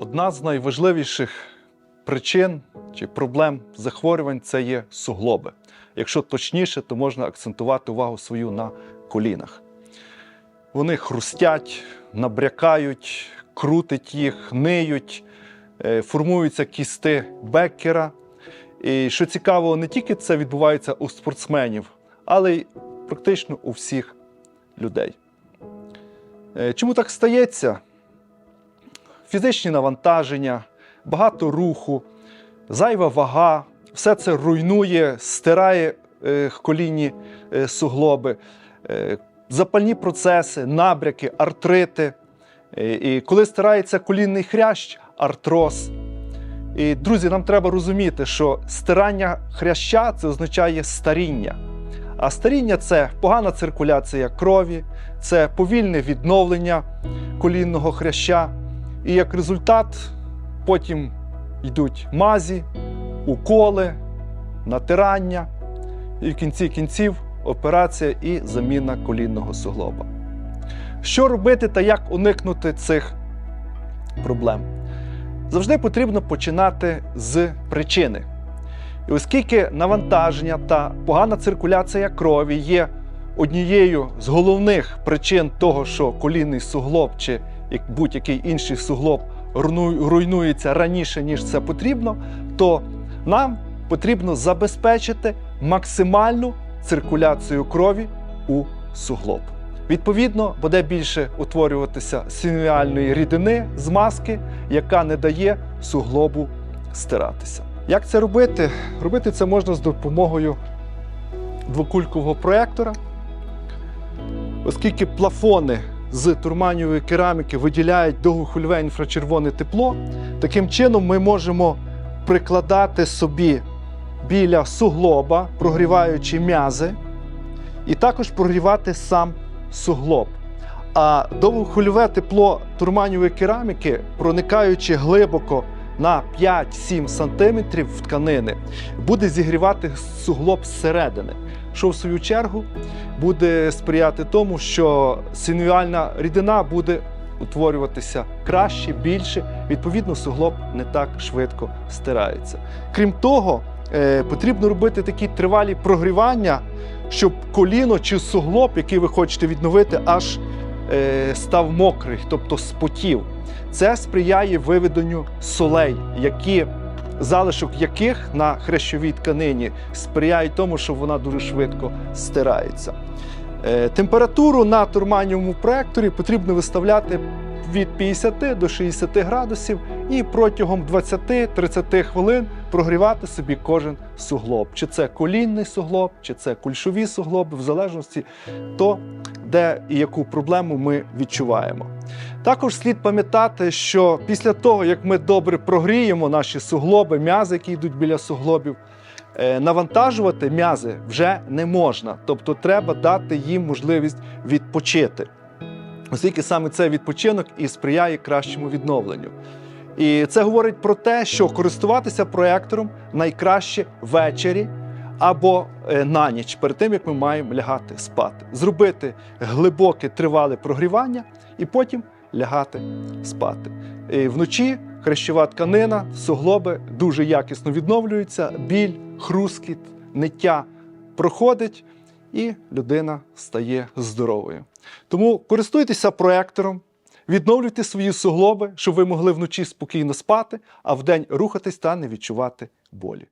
Одна з найважливіших причин чи проблем захворювань це є суглоби. Якщо точніше, то можна акцентувати увагу свою на колінах. Вони хрустять, набрякають, крутить їх, ниють, е, формуються кісти беккера. І що цікаво, не тільки це відбувається у спортсменів, але й практично у всіх людей. Е, Чому так стається? Фізичні навантаження, багато руху, зайва вага, все це руйнує, стирає е, колінні е, суглоби, е, запальні процеси, набряки, артрити. І коли стирається колінний хрящ, артроз. І, друзі, нам треба розуміти, що стирання хряща це означає старіння. А старіння це погана циркуляція крові, це повільне відновлення колінного хряща. І як результат потім йдуть мазі, уколи, натирання, і в кінці кінців операція і заміна колінного суглоба. Що робити та як уникнути цих проблем? Завжди потрібно починати з причини. І оскільки навантаження та погана циркуляція крові є однією з головних причин того, що колінний суглоб чи будь-який інший суглоб руйнується раніше, ніж це потрібно, то нам потрібно забезпечити максимальну циркуляцію крові у суглоб. Відповідно, буде більше утворюватися синуальної рідини з маски, яка не дає суглобу стиратися. Як це робити? Робити це можна з допомогою двокулькового проектора, оскільки плафони з турманієвої кераміки виділяють довгохвильове інфрачервоне тепло, таким чином ми можемо прикладати собі біля суглоба, прогріваючи м'язи, і також прогрівати сам суглоб. А довгохвильове тепло турманівої кераміки, проникаючи глибоко на 5-7 см в тканини, буде зігрівати суглоб зсередини, що в свою чергу буде сприяти тому, що синуальна рідина буде утворюватися краще, більше, відповідно, суглоб не так швидко стирається. Крім того, е, потрібно робити такі тривалі прогрівання, щоб коліно чи суглоб, який ви хочете відновити, аж е, став мокрий, тобто спотів. Це сприяє виведенню солей, які залишок яких на хрещовій тканині сприяють тому, що вона дуже швидко стирається. Е, Температуру на турманівому проекторі потрібно виставляти від 50 до 60 градусів і протягом 20-30 хвилин прогрівати собі кожен суглоб. Чи це колінний суглоб, чи це кульшові суглоби, в залежності то, де і яку проблему ми відчуваємо. Також слід пам'ятати, що після того, як ми добре прогріємо наші суглоби, м'язи, які йдуть біля суглобів, е, навантажувати м'язи вже не можна. Тобто треба дати їм можливість відпочити. Оскільки саме цей відпочинок і сприяє кращому відновленню. І це говорить про те, що користуватися проектором найкраще ввечері або е, на ніч, перед тим як ми маємо лягати спати. Зробити глибоке тривале прогрівання і потім лягати спати. І вночі хрящова тканина, суглоби дуже якісно відновлюються, біль, хрускіт, ниття проходить, і людина стає здоровою. Тому користуйтеся проектором, відновлюйте свої суглоби, щоб ви могли вночі спокійно спати, а вдень рухатись та не відчувати болі.